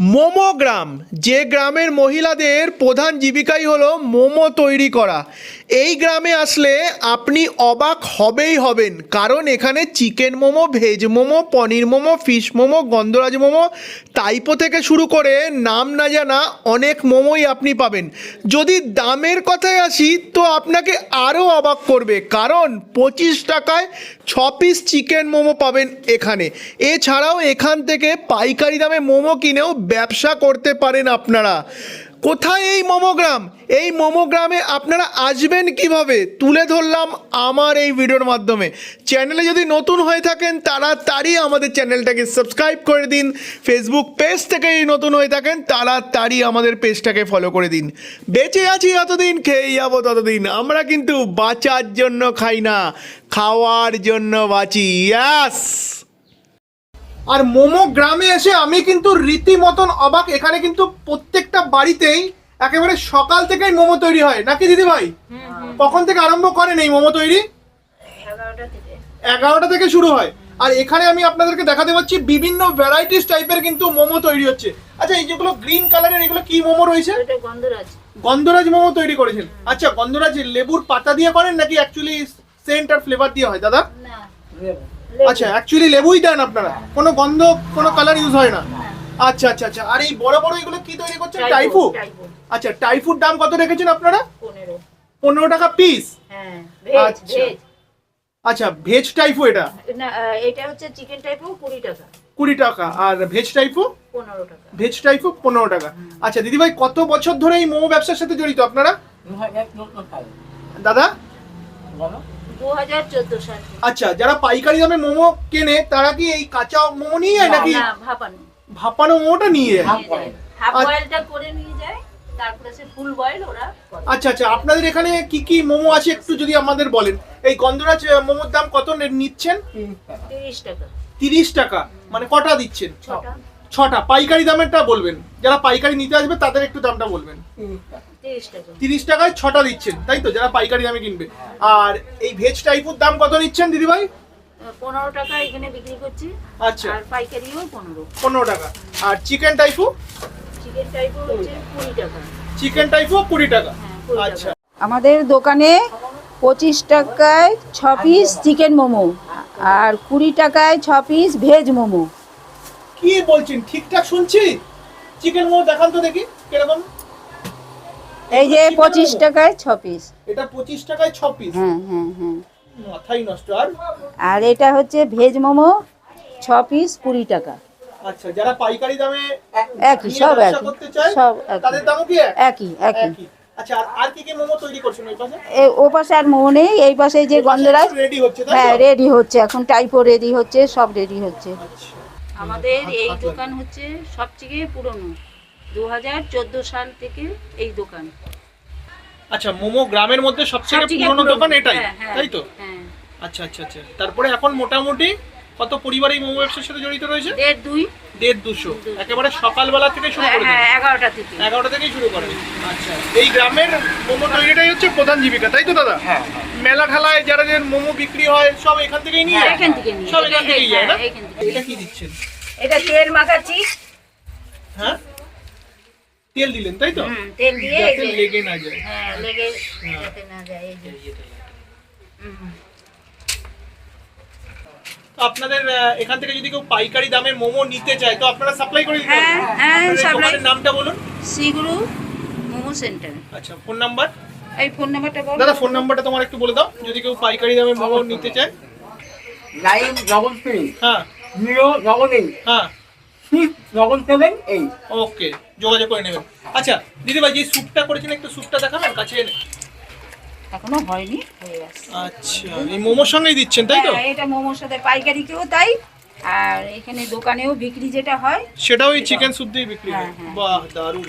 মোমো গ্রাম যে গ্রামের মহিলাদের প্রধান জীবিকাই হলো মোমো তৈরি করা। এই গ্রামে আসলে আপনি অবাক হবেই হবেন। কারণ এখানে chicken momo, veg momo, paneer momo, fish momo, Gondhoraj momo, typo থেকে শুরু করে নাম না জানা অনেক মোমোই আপনি পাবেন। যদি দামের কথায় আসি, তো আপনাকে আরও অবাক করবে। কারণ পঁচিশ টাকায় ছ পিস চিকেন মোমো পাবেন এখানে। এছাড়াও এখান থেকে পাইকারি দামে মোমো কিনেও ব্যবসা করতে পারেন আপনারা। কোথায় এই মোমোগ্রাম? এই মোমোগ্রামে আপনারা আসবেন কীভাবে? তুলে ধরলাম আমার এই ভিডিওর মাধ্যমে। চ্যানেলে যদি নতুন হয়ে থাকেন, তাড়াতাড়ি আমাদের চ্যানেলটাকে সাবস্ক্রাইব করে দিন। ফেসবুক পেজ থেকে নতুন হয়ে থাকেন, তাড়াতাড়ি আমাদের পেজটাকে ফলো করে দিন। বেঁচে আছি এতদিন খেয়ে যাব ততদিন। আমরা কিন্তু বাঁচার জন্য খাই না, খাওয়ার জন্য বাঁচি। ইয়াস আর মোমো গ্রামে এসে আমি কিন্তু রীতিমতন অবাক। এখানে কিন্তু প্রত্যেকটা বাড়িতেই একেবারে সকাল থেকেই মোমো তৈরি হয়। নাকি দিদি ভাই কখন থেকে আরম্ভ করেন এই মোমো তৈরি? এগারোটা থেকে। শুরু হয়। আর এখানে আমি আপনাদেরকে দেখাতে পাচ্ছি বিভিন্ন ভ্যারাইটিস টাইপের কিন্তু মোমো তৈরি হচ্ছে। আচ্ছা এই যেগুলো গ্রিন কালারের এগুলো কি মোমো রয়েছে? গন্ধরাজ। গন্ধরাজ মোমো তৈরি করেছেন। আচ্ছা গন্ধরাজ লেবুর পাতা দিয়ে করেন নাকি অ্যাকচুয়ালি সেন্ট আর ফ্লেভার দিয়ে হয় দাদা? না। আচ্ছা অ্যাকচুয়ালি লেবুই দেন আপনারা। কোনো গন্ধ কোনো কালার ইউজ হয় না। আচ্ছা আচ্ছা আচ্ছা। আর এই বড় বড় এগুলো কি তৈরি করছেন? টাইফু টাইফু আচ্ছা টাইফুর দাম কত রেখেছেন আপনারা? পনেরো। টাকা পিস হ্যাঁ আচ্ছা। ভেজ আচ্ছা ভেজ টাইফু এটা? না এটা হচ্ছে চিকেন টাইপু কুড়ি টাকা। কুড়ি টাকা। আর ভেজ টাইফু পনেরো টাকা। ভেজ টাইপু পনেরো টাকা। আচ্ছা দিদিভাই কত বছর ধরে এই মোমো ব্যবসার সাথে জড়িত আপনারা? দাদা? আচ্ছা যারা পাইকারি দামে মোমো কেনে তারা কি এই কাঁচা মোমো নিয়ে যায় নাকি? ভাপানো। ভাপানো মোমোটা নিয়ে যায়? আচ্ছা। আচ্ছা আপনাদের এখানে কি কি মোমো আছে একটু যদি আমাদের বলেন? এই গন্ধরাজ মোমোর দাম কত নিচ্ছেন? তিরিশ টাকা। মানে কটা দিচ্ছেন? ছটা। ছটা। পাইকারি দামেরটা বলবেন। যারা পাইকারি নিতে আসবে তাদের একটু দামটা বলবেন। তিরিশ টাকায় ছটা দিচ্ছেন তাই তো? যারা পাইকারি দামে কিনবে। আর এই ভেজ টাইপুর দাম কত নিচ্ছেন দিদিভাই? পনেরো টাকা এখানে বিক্রি করছি। আচ্ছা। আর পাইকারিও পনেরো। পনেরো টাকা। আর চিকেন টাইপু চিকেন টাইপু হচ্ছে কুড়ি টাকা। চিকেন টাইপু হ্যাঁ কুড়ি টাকা। আচ্ছা। আমাদের দোকানে পঁচিশ টাকায় ছ পিস চিকেন মোমো আর কুড়ি টাকায় ছ পিস ভেজ মোমো। কি বলছেন? ঠিকঠাক শুনছি? চিকেন মোমো দেখান তো দেখি কীরকম? এই যে পঁচিশ? টাকায় ছ পিস এটা পঁচিশ টাকায় ছ পিস হ্যাঁ হ্যাঁ হ্যাঁ। মাথাই নষ্ট। আর? আর এটা হচ্ছে ভেজ মোমো ছ পিস কুড়ি টাকা। আচ্ছা যারা পাইকারি দামে একই সব একই সব তাদের দামও কি এক? একই একই। আচ্ছা আর আর কি কি মোমো তৈরি করছেন ওই পাশে? এ ও পাশে আর মোমো নেই এই পাশে যে গন্ধরাজ। রেডি হচ্ছে হ্যাঁ রেডি হচ্ছে এখন টাইপো রেডি হচ্ছে সব রেডি হচ্ছে। আচ্ছা। আমাদের এই দোকান হচ্ছে সবথেকে পুরনো। দু হাজার চোদ্দ সাল থেকে এই দোকান। আচ্ছা মোমো গ্রামের মধ্যে সবথেকে পুরনো। দোকান এটাই হ্যাঁ, হ্যাঁ, তাই তো? হ্যাঁ। আচ্ছা আচ্ছা আচ্ছা। তারপরে এখন মোটামুটি কত পরিবার এই মোমো ব্যবসার সাথে জড়িত রয়েছে? দেড় দুই। দেড় দুশো। একেবারে সকালবেলা থেকে শুরু করে হ্যাঁ দেন। এগারোটা থেকে। এগারোটা থেকেই শুরু করে আচ্ছা এই গ্রামের মোমো তৈরিটাই হচ্ছে প্রধান জীবিকা তাই তো দাদা? হ্যাঁ মেলা ঠেলায় যারা যে মোমো বিক্রি হয় সব এখান থেকেই নিয়ে যায়? এখান থেকে নিয়ে সব এখান থেকেই যায় না। এটা কি দিচ্ছেন? এটা তেল মাখাচ্ছি হ্যাঁ? তেল দিলেন তাই তো? তেল দিয়ে লেগে না যায়। হ্যাঁ লেগে না যায় এই যে। তো আপনাদের এখান থেকে যদি কেউ পাইকারি দামে মোমো নিতে চায় তো আপনারা সাপ্লাই করে দিতে হ্যাঁ, হ্যাঁ, আপনাদের supply। নামটা বলুন। শ্রীগুরু মোমো সেন্টার। আচ্ছা ফোন নাম্বার? এই ফোন নাম্বারটা বল। দাদা ফোন নাম্বারটা তোমার একটু বলে দাও যদি কেউ পাইকারি দামে মোমো নিতে চায়। নাইন ডবল থ্রি হ্যাঁ। জিরো ডবল এইট হ্যাঁ। Six double seven eight okay যোগাযোগ করে নেবেন। আচ্ছা দিদি ভাই যে স্যুপটা করেছেন একটু স্যুপটা দেখাবেন কাছে এনে। এখনও হয়নি। হয়ে আসছে আচ্ছা এই মোমোর সঙ্গেই দিচ্ছেন তাই তো? হ্যাঁ, এটা মোমোর সাথে পাইকারিকেও তাই আর এখানে দোকানেও বিক্রি যেটা হয় সেটাও এই চিকেন স্যুপ দিয়ে বিক্রি হয়। হ্যাঁ। বাহ দারুণ।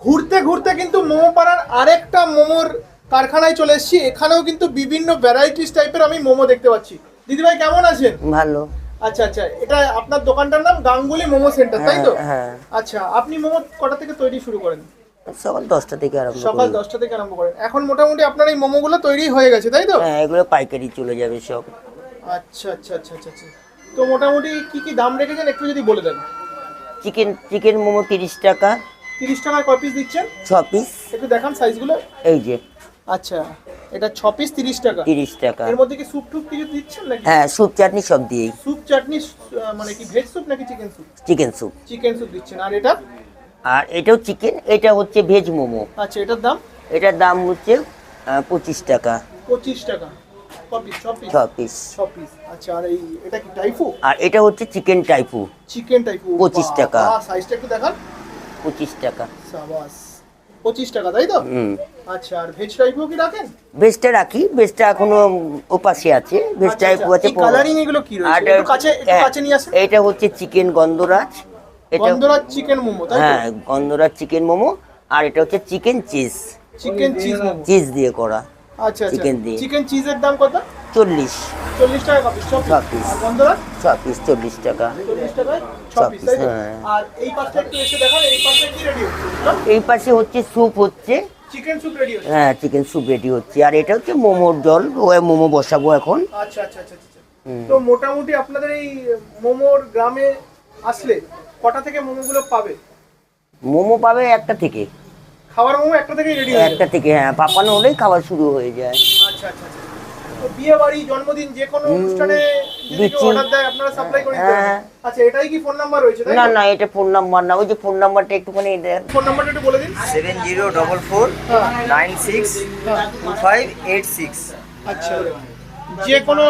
ঘুরতে ঘুরতে কিন্তু মোমো পাড়ার আরেকটা মোমোর কারখানায় চলে এসেছি। এখানেও কিন্তু বিভিন্ন ভ্যারাইটিস টাইপের আমি মোমো দেখতে পাচ্ছি। দিদি ভাই কেমন আছেন? ভালো। আচ্ছা আচ্ছা এটা আপনার দোকানটার নাম গাঙ্গুলি মোমো সেন্টার তাই তো? হ্যাঁ আচ্ছা আপনি মোমো কটা থেকে তৈরি শুরু করেন? সকাল দশটা থেকে আরম্ভ সকাল দশটা থেকে আরম্ভ করেন। এখন মোটামুটি আপনার এই মোমোগুলো তৈরি হয়ে গেছে তাই তো? হ্যাঁ এগুলো পাইকারি চলে যাবে সব। আচ্ছা আচ্ছা আচ্ছা আচ্ছা আচ্ছা। তো মোটামুটি কি কি দাম রেখেছেন? একটু যদি বলে দেন। চিকেন চিকেন মোমো তিরিশ টাকা। তিরিশ টাকায় কয় পিস দিচ্ছেন? ছ পিস একটু দেখান সাইজগুলো এই যে আচ্ছা এটা ছ পিস তিরিশ টাকা। তিরিশ টাকা। এর মধ্যে কি স্যুপ টুপ কিছু দিচ্ছেন নাকি? হ্যাঁ স্যুপ চাটনি সব দিয়েই। স্যুপ চাটনি মানে কি ভেজ স্যুপ নাকি chicken soup chicken soup chicken soup দিচ্ছেন। আর এটা? আর এটাও চিকেন এটা হচ্ছে ভেজ মোমো। আচ্ছা এটার দাম? এটার দাম হচ্ছে পঁচিশ টাকা। পঁচিশ টাকা। আচ্ছা আর এই এটা টাইফু আর এটা হচ্ছে চিকেন টাইপু চিকেন টাইফু 25 টাকা। পঁচিশ টাকা। সাবাস। পঁচিশ টাকা তাই তো? আচ্ছা আর ভেজ টাইপও কি রাখেন? ভেজটা রাখি ভেজটা এখনও ওপাশে আছে ভেজ টাইপু আছে কালারিং এগুলো কি রয়েছে? একটু কাছে একটু হ্যাঁ, কাছে নিয়ে আসেন। এটা হচ্ছে চিকেন গন্ধরাজ। এটা গন্ধরাজ চিকেন মোমো তাই হ্যাঁ গন্ধরাজ চিকেন মোমো। আর এটা হচ্ছে chicken cheese. Chicken cheese momo. Cheese দিয়ে করা। আচ্ছা আচ্ছা। chicken দিয়ে। চিকেন চিজের দাম কত? চল্লিশ। চল্লিশ টাকা পিস পিস চল্লিশ টাকা। এই পাশে হচ্ছে? স্যুপ হচ্ছে হ্যাঁ চিকেন স্যুপ রেডি হচ্ছে। আর এটা হচ্ছে মোমোর জল ও মোমো বসাবো এখন। আচ্ছা আচ্ছা আচ্ছা আচ্ছা। তো মোটামুটি আপনাদের এই মোমোর গ্রামে আসলে কটা থেকে মোমোগুলো পাবে? মোমো পাবে একটা থেকে। খাবার মোমো একটা থেকেই রেডি একটা থেকে হ্যাঁ পাপানো হলেই খাবার শুরু হয়ে যায়। আচ্ছা আচ্ছা আচ্ছা। বিয়ে বাড়ি জন্মদিন যে কোনো অনুষ্ঠানে যদি কেউ অর্ডার দেয় আপনারা সাপ্লাই করে দিতে হ্যাঁ। আচ্ছা এটাই কি ফোন নাম্বার রয়েছে তাই না না এটা ফোন নাম্বার না। ওই যে ফোন নাম্বারটা একটুখানি দেন ফোন নাম্বারটা একটু বলে দিন। সেভেন জিরো ডবল ফোর হ্যাঁ। Nine six two five eight six আচ্ছা। যে কোনো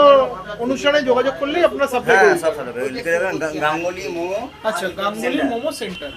অনুষ্ঠানে যোগাযোগ করলেই আপনারা সাপ্লাই করে সব সব লিখে দেবেন গা- গাঙ্গুলি মোমো। আচ্ছা গাঙ্গুলি মোমো সেন্টার।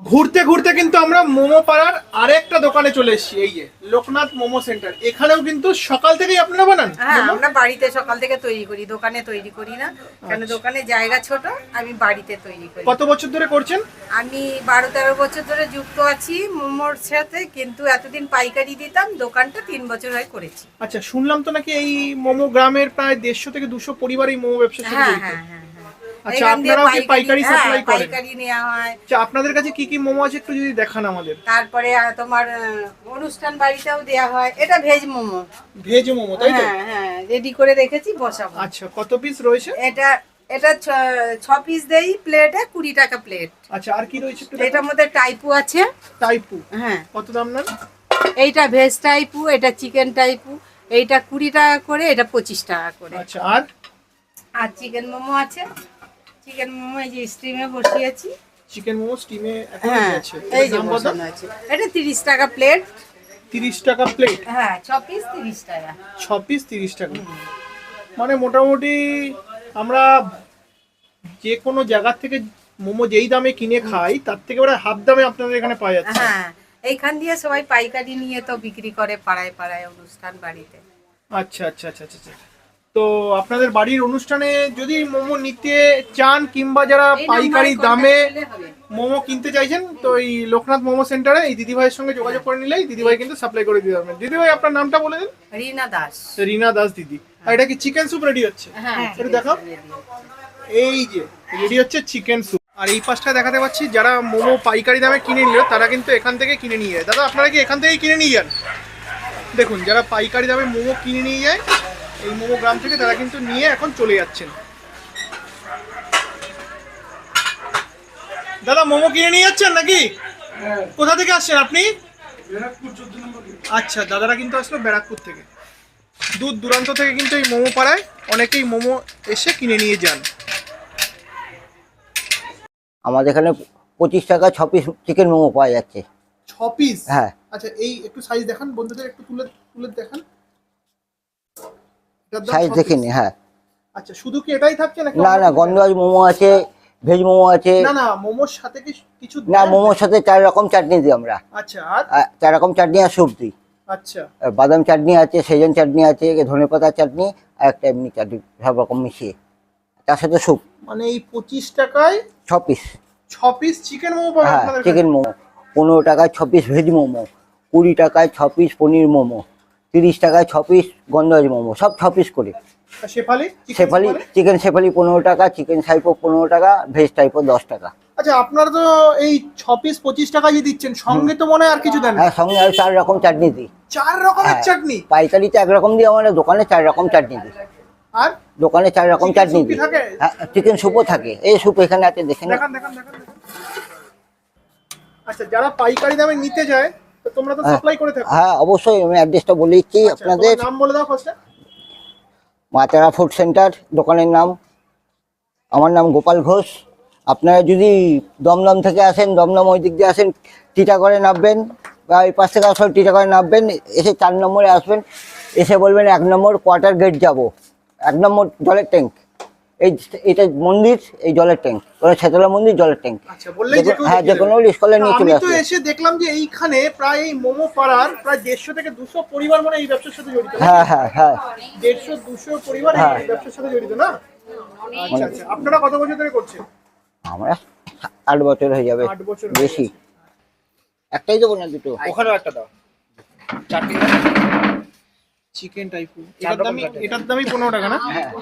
ঘুরতে ঘুরতে কিন্তু আমরা মোমো পাড়ার আরেকটা দোকানে চলে এসেছি এই যে লোকনাথ মোমো সেন্টার। এখানেও কিন্তু সকাল থেকেই আপনারা বানান হ্যাঁ আমরা বাড়িতে সকাল থেকে তৈরি করি দোকানে তৈরি করি না। কেন দোকানে জায়গা ছোট আমি বাড়িতে তৈরি করি। কত বছর ধরে করছেন? আমি বারো তেরো বছর ধরে যুক্ত আছি মোমোর সাথে কিন্তু এতদিন পাইকারি দিতাম দোকানটা তিন বছর হয় করেছি। আচ্ছা শুনলাম তো নাকি এই মোমো গ্রামের প্রায় দেড়শো থেকে দুশো পরিবার এই মোমো ব্যবসা শুরু হ্যাঁ করেছে। হ্যাঁ হ্যাঁ হ্যাঁ। আচ্ছা, আপনারাও কি পাইকারি হ্যাঁ, করেন? পাইকারি নেওয়া হয়। আচ্ছা আপনাদের কাছে কি কি মোমো আছে একটু যদি দেখান আমাদের? তারপরে তোমার অনুষ্ঠান বাড়িতেও দেওয়া হয়। এটা ভেজ মোমো। ভেজ মোমো তাই তো? হ্যাঁ হ্যাঁ রেডি করে রেখেছি বসাবো। আচ্ছা কত পিস রয়েছে? এটা এটা ছ- পিস দেই প্লেটে কুড়ি টাকা প্লেট আচ্ছা আর কি রয়েছে এটার মধ্যে টাইপু আছে। টাইপু হ্যাঁ। কত দাম নেন? এইটা ভেজ টাইপু এটা চিকেন টাইপু এইটা কুড়ি টাকা করে এটা পঁচিশ টাকা করে। আচ্ছা আর? আর চিকেন মোমো আছে। চিকেন মোমো এই যে স্টিমে বসিয়েছি। চিকেন মোমো স্টিমে হ্যাঁ এই যে দাম বসানো আছে। এটা তিরিশ টাকা প্লেট তিরিশ টাকা প্লেট হ্যাঁ ছ পিস তিরিশ টাকা। ছ পিস তিরিশ টাকা। মানে মোটামুটি আমরা যে কোনো জায়গার থেকে মোমো যেই দামে কিনে খাই তার থেকে ওরা হাফ দামে আপনাদের এখানে পাওয়া যাচ্ছে। হ্যাঁ এইখান দিয়ে সবাই পাইকারি নিয়ে তো বিক্রি করে পাড়ায় পাড়ায় অনুষ্ঠান বাড়িতে। আচ্ছা আচ্ছা আচ্ছা আচ্ছা আচ্ছা। তো আপনাদের বাড়ির অনুষ্ঠানে যদি মোমো নিতে চান কিংবা যারা পাইকারি দামে। মোমো কিনতে চাইছেন তো এই লোকনাথ মোমো সেন্টারে এই দিদিভাইয়ের সঙ্গে যোগাযোগ করে নিলেই দিদিভাই কিন্তু সাপ্লাই করে দিতে পারবেন। দিদিভাই আপনার নামটা বলে দিন। রিনা দাস। রিনা দাস দিদি। আর এটা কি চিকেন স্যুপ রেডি হচ্ছে? হ্যাঁ একটু দেখাও। এই যে রেডি হচ্ছে চিকেন স্যুপ আর এই পাশটা দেখাতে পাচ্ছি যারা মোমো পাইকারি দামে কিনে নিল তারা কিন্তু এখান থেকে কিনে নিয়ে যায়। দাদা আপনারা কি এখান থেকেই কিনে নিয়ে যান? দেখুন যারা পাইকারি দামে মোমো কিনে নিয়ে যায় এই মোমো গ্রাম থেকে তারা কিন্তু নিয়ে এখন চলে যাচ্ছেন। দাদা মোমো কিনে নিয়ে যাচ্ছেন নাকি? কোথা থেকে আসছেন আপনি? আচ্ছা দাদারা কিন্তু আসলো ব্যারাকপুর থেকে। দূর দূরান্ত থেকে কিন্তু এই মোমো পাড়ায় অনেকেই মোমো এসে কিনে নিয়ে যান। আমাদের এখানে পঁচিশ টাকা ছ পিস চিকেন মোমো পাওয়া যাচ্ছে। ছ পিস হ্যাঁ। আচ্ছা এই একটু সাইজ দেখান বন্ধুদের একটু তুলে তুলে দেখান। সাইজ ছ দেখে হ্যাঁ। আচ্ছা শুধু কি এটাই থাকছে নাকি না না গন্ধরাজ মোমো আছে ভেজ মোমো আছে। না না মোমোর সাথে কি কিছু না মোমোর সাথে চার রকম চাটনি দিই আমরা। আচ্ছা আর? চার রকম চাটনি আর স্যুপ দিই। আচ্ছা। বাদাম চাটনি আছে সেজন চাটনি আছে ধনে পাতা চাটনি আর একটা এমনি চাটনি সব রকম মিশিয়ে। তার সাথে স্যুপ। মানে এই পঁচিশ টাকায় ছ পিস। ছ পিস চিকেন মোমো পাবেন হ্যাঁ চিকেন মোমো। পনেরো টাকায় ছ পিস ভেজ মোমো। কুড়ি টাকায় ছ পিস পনির মোমো। তিরিশ টাকায় ছ পিস গন্ধরাজ মোমো সব ছ পিস করে। শেফালি চিকেন শেফালি পনেরো টাকা চিকেন সাইপো পনেরো টাকা ভেজ টাইপো দশ টাকা। আচ্ছা আপনারা তো এই ছ পিস পঁচিশ টাকা যে দিচ্ছেন সঙ্গে তো মনে হয় আর কিছু দেন হ্যাঁ সঙ্গে আর চার রকম চাটনি দিই। চার রকমের হ্যাঁ। চাটনি? পাইকারিতে একরকম দিই আমার দোকানে চার রকম চাটনি দিই। আর? দোকানে চার রকম চাটনি দিই। হ্যাঁ চিকেন স্যুপও থাকে। এই এখানে আছে দেখান। আচ্ছা যারা পাইকারি দামে নিতে যায় তোমরা তো হ্যাঁ। সাপ্লাই করে থাকো। হ্যাঁ অবশ্যই আমি অ্যাড্রেসটা বলে দিচ্ছি আচ্ছা, আপনাদের। নাম বলে দাও ফার্স্টে মাতারা ফুড সেন্টার দোকানের নাম। আমার নাম গোপাল ঘোষ। আপনারা যদি দমদম থেকে আসেন দমদম ওই দিক দিয়ে আসেন টিটাগড়ে নামবেন বা এই পাশ থেকে আসলে টিটাগড়ে নামবেন এসে চার নম্বরে আসবেন। এসে বলবেন এক নম্বর কোয়ার্টার গেট যাব। এক নম্বর জলের ট্যাঙ্ক এই এটা মন্দির এই জলের ট্যাঙ্ক। ওটা ছেতলা মন্দির জলের ট্যাঙ্ক। আচ্ছা বললেই যে হ্যাঁ যে কোনো। স্কলে তা নিয়ে আমি চলে তো আসবে। এসে দেখলাম যে এইখানে প্রায় এই মোমো পাড়ার প্রায় দেড়শো থেকে দুশো পরিবার মানে এই ব্যবসার সাথে জড়িত হ্যাঁ হ্যাঁ হ্যাঁ। দেড়শো দুশো পরিবার এই হ্যাঁ। ব্যবসার সাথে জড়িত না? আচ্ছা আচ্ছা। আপনারা কত বছর ধরে করছেন? আমরা আট বছর হয়ে যাবে আট বছর বেশি। একটাই দেবো না দুটো? ওখানেও একটা দাও। চাটনি চিকেন টাইপু এটার দামই এটার দামই পনেরো টাকা না?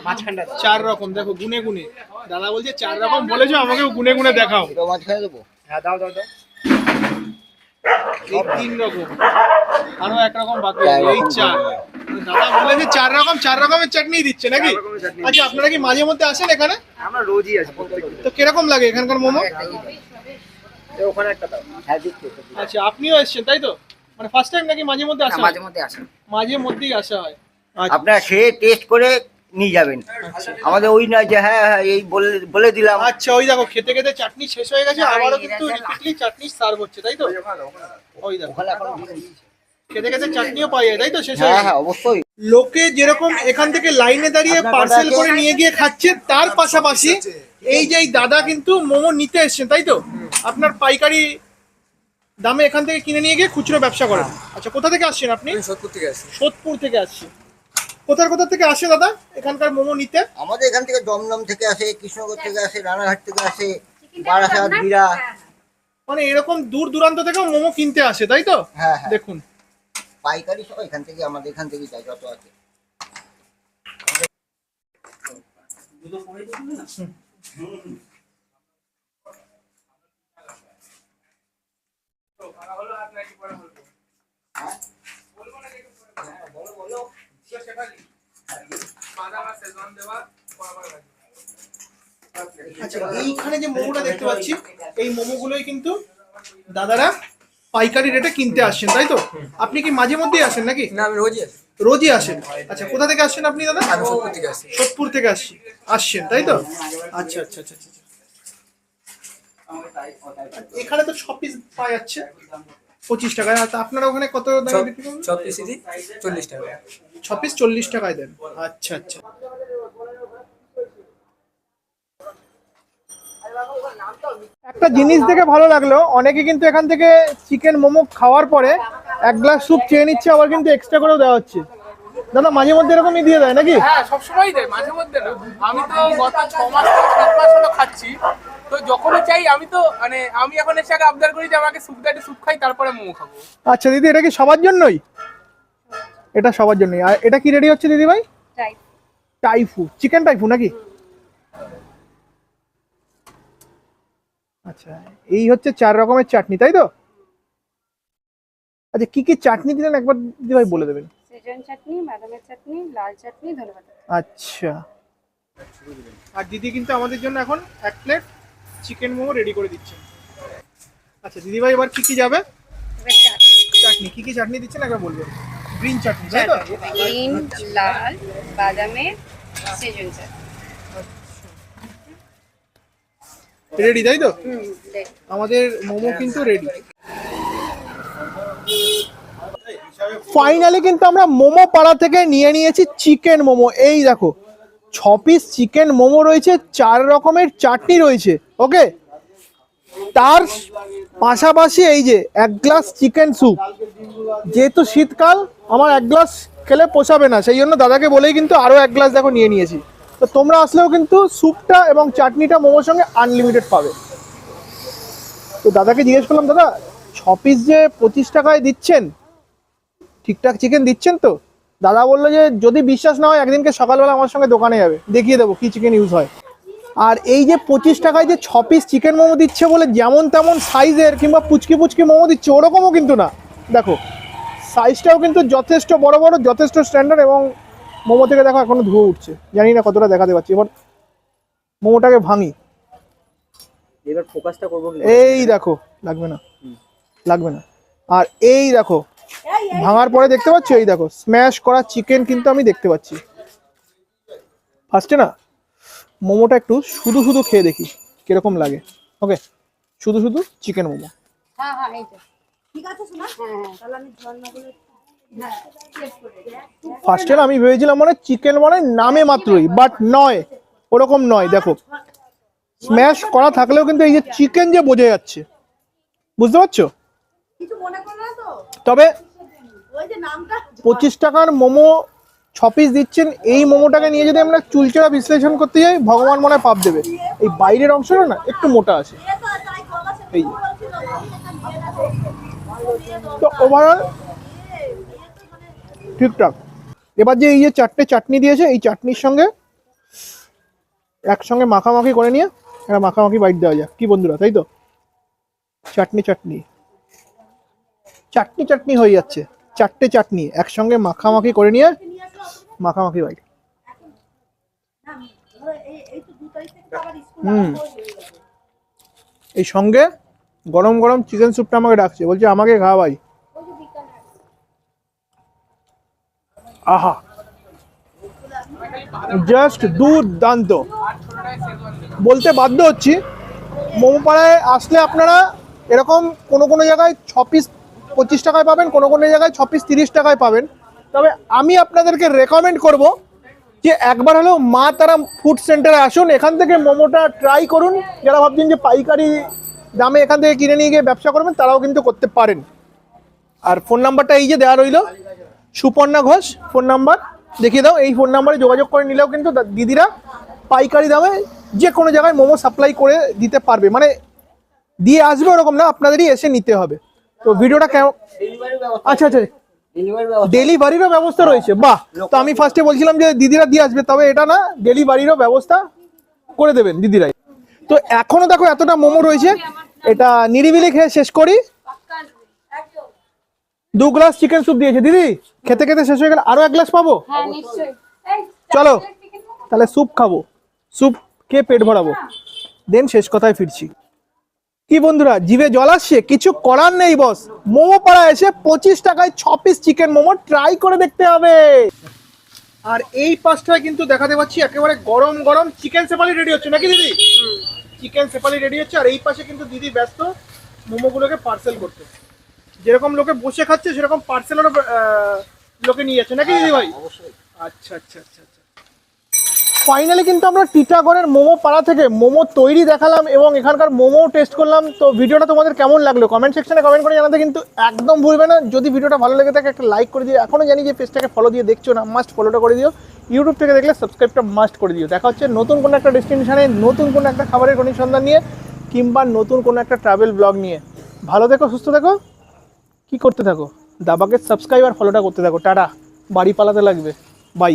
মাঝখানটা চার রকম দেখো গুনে গুনে। দাদা বলছে চার রকম বলেছ আমাকেও গুনে গুনে দেখাও। মাঝখানে দেবো। হ্যাঁ দাও দাও দাও। এই তিন রকম। আরও এক রকম বাকি এই চার। দাদা বলেছে চার রকম চার রকমের চাটনি দিচ্ছে নাকি? আচ্ছা আপনারা কি মাঝে মধ্যে আসেন এখানে? আমরা রোজই আসি তো কীরকম লাগে এখানকার মোমো? ওখানে একটা দাও। হ্যাঁ আচ্ছা আপনিও এসেছেন তাই তো? মানে ফার্স্ট টাইম নাকি মাঝে মধ্যে আসা মাঝে মধ্যে আসে মাঝে মধ্যেই আসা হয়। আচ্ছা। আপনারা খেয়ে টেস্ট করে নিয়ে যাবেন। আমাদের ওই নয় যে হ্যাঁ হ্যাঁ এই বলে বলে দিলাম। আচ্ছা ওই দেখো খেতে খেতে চাটনি শেষ হয়ে গেছে আবারও কিন্তু রিপিটলি চাটনি সার্ভ হচ্ছে তাই তো? ওই দেখো। খেতে খেতে চাটনিও পাওয়া যায় তাই তো? শেষ হয়ে হ্যাঁ অবশ্যই। লোকে যেরকম এখান থেকে লাইনে দাঁড়িয়ে পার্সেল করে নিয়ে গিয়ে খাচ্ছে তার পাশাপাশি এই যে এই দাদা কিন্তু মোমো নিতে এসছেন তাই তো? আপনার পাইকারি দামে এখান থেকে কিনে নিয়ে গিয়ে খুচরো ব্যবসা করেন। আচ্ছা কোথা থেকে আসছেন আপনি? সত্তর থেকে আসি সোদপুর থেকে আসছেন কোথার কোথা থেকে আসে দাদা? এখানকার মোমো নিতে? আমাদের এখান থেকে দমদম থেকে আসে কৃষ্ণনগর থেকে আসে রানাঘাট থেকে আসে বারাসাত বিরা মানে এরকম দূর দূরান্ত থেকেও মোমো কিনতে আসে তাই তো? হ্যাঁ হ্যাঁ। দেখুন। পাইকারি সব এখান থেকে আমাদের এখান থেকে যাই যত আছে। আচ্ছা এইখানে যে মোমোটা দেখতে পাচ্ছি এই মোমোগুলোই কিন্তু দাদারা পাইকারি রেটে কিনতে আসছেন তাই তো? আপনি কি মাঝে মধ্যেই আসেন নাকি? না আমি রোজই আসি। রোজই আসেন? আচ্ছা কোথা থেকে আসছেন আপনি দাদা? থেকে আসি। সোদপুর থেকে আসছি আসছেন তাই তো? আচ্ছা আচ্ছা আচ্ছা আচ্ছা। এখানে তো ছ পিস পাওয়া যাচ্ছে। পঁচিশ টাকায়। আর আপনারা ওখানে কত দামে বিক্রি করেন সব পিসেরই চল্লিশ টাকা। ছ পিস চল্লিশ টাকায় দেন। আচ্ছা আচ্ছা। একটা জিনিস দেখে ভালো লাগল অনেকে কিন্তু এখান থেকে চিকেন মোমো খাওয়ার পরে এক গ্লাস স্যুপ চেয়ে নিচ্ছে আবার কিন্তু এক্সট্রা করেও দেওয়া হচ্ছে। দাদা মাঝে মধ্যে এরকমই দিয়ে দেয় নাকি? হ্যাঁ সবসময় দেয় মাঝে মধ্যে। আমি তো গত ছ মাস সাত মাস হলো খাচ্ছি। তো যখনই চাই আমি তো মানে আমি এখন এসে আগে আবদার করি যে আমাকে স্যুপ দাঁড়িয়ে স্যুপ খাই তারপরে মোমো খাব। আচ্ছা দিদি এটা কি সবার জন্যই? এটা সবার জন্যই। আর এটা কি রেডি হচ্ছে দিদি ভাই? টাইফু চিকেন টাইফু নাকি? আচ্ছা এই হচ্ছে চার রকমের চাটনি তাই তো? আচ্ছা কি কি চাটনি দিলেন? একবার দিদি ভাই বলে দেবেন। সেজন চাটনি বাদামের চাটনি লাল চাটনি ধন্যবাদ আচ্ছা। আর দিদি কিন্তু আমাদের জন্য এখন এক প্লেট চিকেন মোমো রেডি করে দিচ্ছেন আচ্ছা দিদি ভাই এবার কি কি যাবে? চাটনি। কি কি চাটনি দিচ্ছেন? একবার বলবেন গ্রিন চাটনি তাই তো? গ্রিন লাল বাদামের সেজন চাটনি রেডি তাই তো? আমাদের মোমো কিন্তু রেডি ফাইনালি কিন্তু আমরা মোমো পাড়া থেকে নিয়ে নিয়েছি চিকেন মোমো। এই দেখো, ছ পিস চিকেন মোমো রয়েছে, চার রকমের চাটনি রয়েছে ওকে তার পাশাপাশি এই যে এক গ্লাস চিকেন স্যুপ যেহেতু শীতকাল, আমার এক গ্লাস খেলে পোষাবে না, সেই জন্য দাদাকে বলেই কিন্তু আরও এক গ্লাস দেখো নিয়ে নিয়েছি। তো তোমরা আসলেও কিন্তু স্যুপটা এবং চাটনিটা মোমোর সঙ্গে আনলিমিটেড পাবে। তো দাদাকে জিজ্ঞেস করলাম, দাদা, ছ পিস যে পঁচিশ টাকায় দিচ্ছেন ঠিকঠাক চিকেন দিচ্ছেন তো? দাদা বলল যে যদি বিশ্বাস না হয় একদিনকে সকালবেলা আমার সঙ্গে দোকানে যাবে। দেখিয়ে দেবো কি চিকেন ইউজ হয়। আর এই যে পঁচিশ টাকায় যে ছ পিস চিকেন মোমো দিচ্ছে বলে যেমন তেমন সাইজের কিংবা পুচকি পুচকি মোমো দিচ্ছে ওরকমও কিন্তু না। দেখো সাইজটাও কিন্তু যথেষ্ট বড় বড় যথেষ্ট স্ট্যান্ডার্ড এবং মোমো থেকে দেখো এখনও ধুয়ে উঠছে। জানি না কতটা দেখাতে পারছি এবার মোমোটাকে ভাঙি। এবার ফোকাসটা করব এই দেখো লাগবে না। লাগবে না। আর এই দেখো ভাঙার পরে দেখতে পাচ্ছ? এই দেখো স্ম্যাশ করা চিকেন কিন্তু আমি দেখতে পাচ্ছি। ফার্স্টে না মোমোটা একটু শুধু শুধু খেয়ে দেখি কীরকম লাগে। ওকে শুধু শুধু চিকেন মোমো। ফার্স্টে না আমি ভেবেছিলাম মানে চিকেন মানে নামে মাত্রই বাট নয় ওরকম নয় দেখো। স্ম্যাশ করা থাকলেও কিন্তু এই যে চিকেন যে বোঝা যাচ্ছে বুঝতে পারছ? তবে পঁচিশ টাকার মোমো ছ পিস দিচ্ছেন এই মোমোটাকে নিয়ে যদি আমরা চুলচেরা বিশ্লেষণ করতে যাই ভগবান মনে হয় পাপ দেবে। এই বাইরের অংশটা না একটু মোটা আছে। এই। তো ওভারঅল ঠিকঠাক। এবার যে এই যে চারটে চাটনি দিয়েছে এই চাটনির সঙ্গে একসঙ্গে মাখামাখি করে নিয়ে একটা মাখামাখি বাইট দেওয়া যাক। কি বন্ধুরা তাই তো? চাটনি চাটনি। চাটনি চাটনি হয়ে যাচ্ছে। চারটে চাটনি, একসঙ্গে মাখামাখি করে নিয়ে মাখামাখি বাইট হুম। এই সঙ্গে গরম গরম চিকেন স্যুপটা আমাকে ডাকছে। বলছে, আমাকে খাওয়াই আহা। জাস্ট দুর্দান্ত। বলতে বাধ্য হচ্ছি মোমো পাড়ায় আসলে আপনারা এরকম কোনো কোনো জায়গায় ছ পিস পঁচিশ টাকায় পাবেন, কোনো কোনো জায়গায় ছ পিস তিরিশ টাকায় পাবেন। তবে আমি আপনাদেরকে রেকমেন্ড করব যে একবার হলেও মা তারা ফুড সেন্টারে আসুন, এখান থেকে মোমোটা ট্রাই করুন। যারা ভাবছেন যে পাইকারি দামে এখান থেকে কিনে নিয়ে গিয়ে ব্যবসা করবেন, তারাও কিন্তু করতে পারেন। আর ফোন নাম্বারটা এই যে দেওয়া রইল, সুপর্ণা ঘোষ ফোন নাম্বার দেখিয়ে দাও। এই ফোন নাম্বারে যোগাযোগ করে নিলেও কিন্তু দিদিরা পাইকারি দামে যে কোনো জায়গায় মোমো সাপ্লাই করে দিতে পারবে। মানে দিয়ে আসবে ওরকম না, আপনাদেরই এসে নিতে হবে। তো ভিডিওটা কেমন? আচ্ছা আচ্ছা। ডেলিভারিরও ব্যবস্থা রয়েছে। বাহ তো আমি ফার্স্টে বলছিলাম যে দিদিরা দিয়ে আসবে তবে এটা না ডেলিভারিরও ব্যবস্থা করে দেবেন দিদিরাই। তো এখনও দেখো এতটা মোমো রয়েছে। এটা নিরিবিলি খেয়ে শেষ করি। দু গ্লাস চিকেন স্যুপ দিয়েছে। দিদি খেতে খেতে শেষ হয়ে গেলে আরও এক গ্লাস পাবো? চলো তাহলে স্যুপ খাব। স্যুপ খেয়ে পেট ভরাবো। দেন শেষ কথায় ফিরছি। কি বন্ধুরা জিভে জল আসছে? কিছু করার নেই বস মোমো পাড়া এসে পঁচিশ টাকায় ছ পিস চিকেন মোমো ট্রাই করে দেখতে হবে। আর এই পাঁচটায় কিন্তু দেখাতে পাচ্ছি একেবারে গরম গরম চিকেন সেপালি রেডি হচ্ছে নাকি দিদি? চিকেন সেপালি রেডি হচ্ছে আর এই পাশে কিন্তু দিদি ব্যস্ত মোমোগুলোকে পার্সেল করতে। যেরকম লোকে বসে খাচ্ছে সেরকম পার্সেলেরও লোকে নিয়ে যাচ্ছে নাকি দিদি ভাই? আচ্ছা আচ্ছা আচ্ছা আচ্ছা। ফাইনালি কিন্তু আমরা টিটাগড়ের মোমো পাড়া থেকে মোমো তৈরি দেখালাম এবং এখানকার মোমো টেস্ট করলাম। তো ভিডিওটা তোমাদের কেমন লাগল? কমেন্ট সেকশনে কমেন্ট করে জানাতে কিন্তু একদম ভুলবে না। যদি ভিডিওটা ভালো লেগে থাকে, একটা লাইক করে দিও। এখনও জানি যে পেজটাকে ফলো দিয়ে দেখছ না মাস্ট ফলোটা করে দিও। ইউটিউব থেকে দেখলে সাবস্ক্রাইবটা মাস্ট করে দিও। দেখা হচ্ছে নতুন কোনো একটা ডেস্টিনেশনে নতুন কোনো একটা খাবারের কোনো অনুসন্ধান নিয়ে, কিংবা নতুন কোনো একটা ট্রাভেল ব্লগ নিয়ে। ভালো থেকো, সুস্থ থেকো। কি করতে থাকো? দাবাকে সাবস্ক্রাইব আর ফলোটা করতে থাকো। টাটা। বাড়ি পালাতে লাগবে। বাই